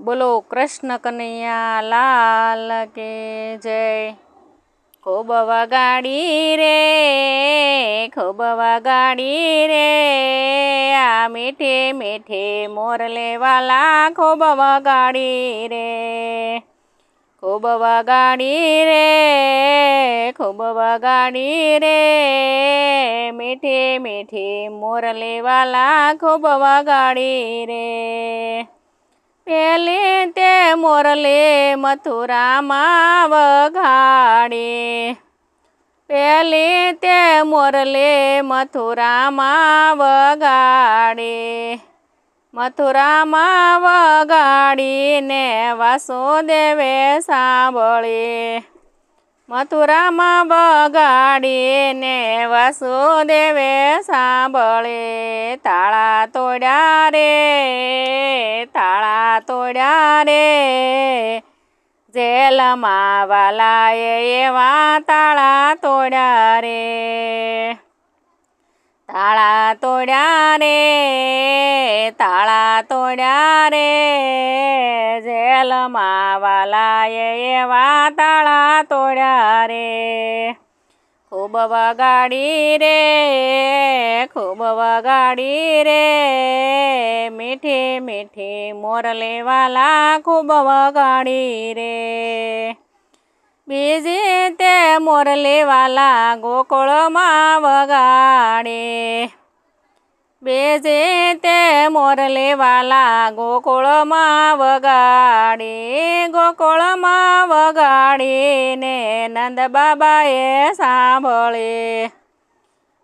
બોલો, કૃષ્ણ કનૈયા, લાલ કે જય? ખૂબ વગાડી રે ખૂબ વગાડી રે. આ મીઠે મીઠે મોરલે વાલા ખૂબ વગાડી રે. ખૂબ વગાડી રે ખૂબ વગાડી રે. મીઠે મીઠે મોરલે વાલા ખૂબ વગાડી રે. પેલી તે મોરલે મથુરામાં વઘાડે. પેલી તે મોરલે મથુરામાં વગાડે મથુરામાં વગાડીને વાસુદેવે સાંભળે. મથુરામાં બગાડીને વાસુદેવે સાંભળે, તાળા તોડ્યા રે, તાળા તોડ્યા રે, જેલમાં વાલાએ એવા તાળા તોડ્યા રે. તાળા તોડ્યા રે, તાળા તોડ્યા રે જેલમાં વાલાએ એવા તાળા તોડ્યા રે. ખૂબ વગાડી રે, ખૂબ વગાડી રે. મીઠી મીઠી મોરલી વાલા ખૂબ વગાડી રે. બીજી તે મોરલી વાલા ગોકુળમાં વગાડે. બીજી તે મોરલી વાલા ગોકુળમાં વગાડે, ગોકુળમાં વગાડીને નંદ બાબાએ સાંભળે.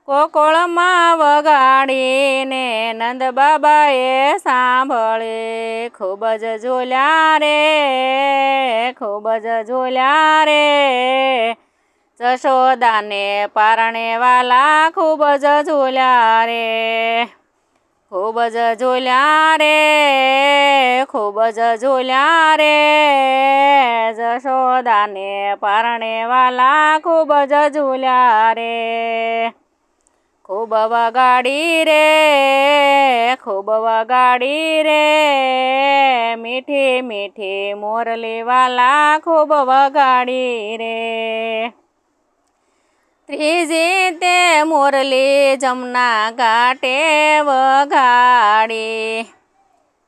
ગોકુળમાં વગાડીને નંદ બાબાએ સાંભળે. ખૂબ જ ઝોલ્યા રે, ખૂબ જ ઝોલ્યા રે જશોદાને પારણે વાલા ખૂબ જ ઝૂલ્યા રે. ખૂબ જ ઝૂલ્યા રે, ખૂબ જ ઝૂલ્યા રે. જશોદાને પારણે વાલા ખૂબ જ ઝૂલ્યા રે. ખૂબ વગાડી રે, ખૂબ વગાડી રે. મીઠી મીઠી મોરલી વાલા ખૂબ વગાડી રે. ત્રીજી તે મોરલી જમના ઘાટે વઘાડી.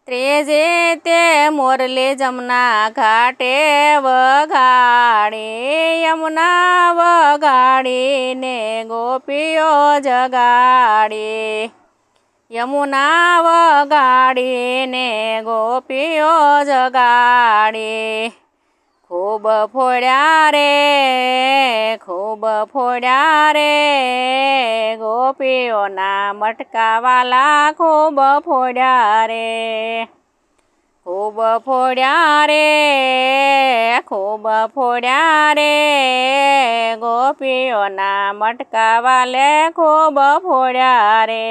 ત્રીજી તે મોરલી જમના ઘાટે વઘાડી. યમુના વગાડીને ગોપીઓ જગાડી. યમુના વગાડીને ગોપીઓ જગાડી. ખૂબ ફોડ્યા રે, ખૂબ ફોડ્યા રે, ગોપીઓના મટકાવાલા ખૂબ ફોડ્યા રે. ખૂબ ફોડ્યા રે, ખૂબ ફોડ્યા રે, ગોપીઓના મટકાવાલે ખૂબ ફોડ્યા રે.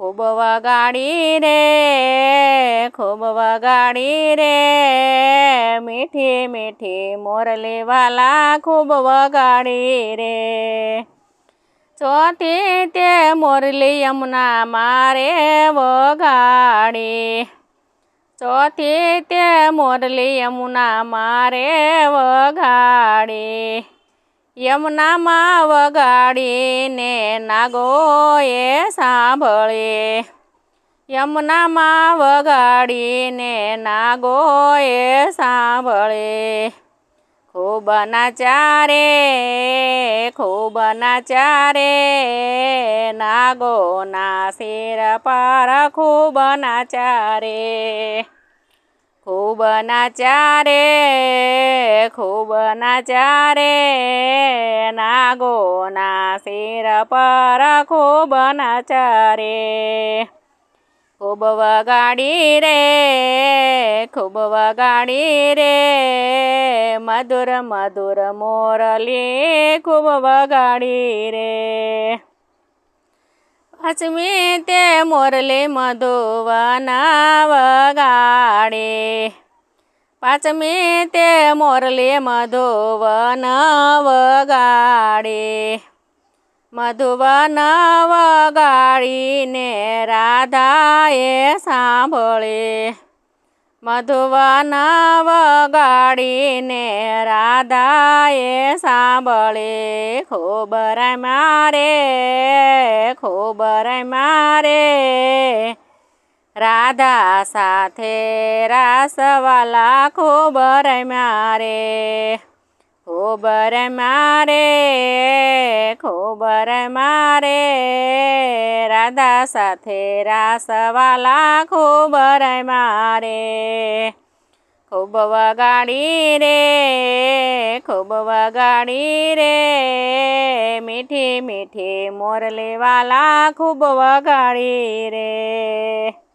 ખૂબ વગાડી રે ખૂબ વગાડી રે. મીઠી મીઠી મોરલી વાલા ખૂબ વગાડી રે. ચોથી તે મોરલી યમુના મારે વગાડી ચોથી તે મોરલી યમુના મારે વગાડી યમુનામાં વગાડીને નાગોએ સાંભળે. યમુનામાં વગાડીને નાગોએ સાંભળે. ખૂબ નાચારે ખૂબ નાચારે નાગોના શિર પર ખૂબ નાચારે ખૂબ નાચારે ખૂબ નાચારે, નાગોના શિર પર ખૂબ નાચારે. ખૂબ વગાડી રે, ખૂબ વગાડી રે, મધુર મધુર મોરલી ખૂબ વગાડી રે. પાંચમી તે મોરલી મધુવના વગાડે. પાંચમી તે મોરલી મધુવન વગાડે. મધુવન વગાડીને રાધાએ સાંભળે. મધુવન વગાડીને રાધાએ સાંભળે ખૂબ મારે ખૂબ મારે. રાધા સાથે રાસવાલા ખૂબ મારે. ખૂબ મારે, ખોબર મારે. રાધા સાથે રાસવાલા ખોબર મારે. ખૂબ વગાડી રે, ખૂબ વગાડી રે. મીઠી મીઠી મોરલીવાલા ખૂબ વગાડી રે.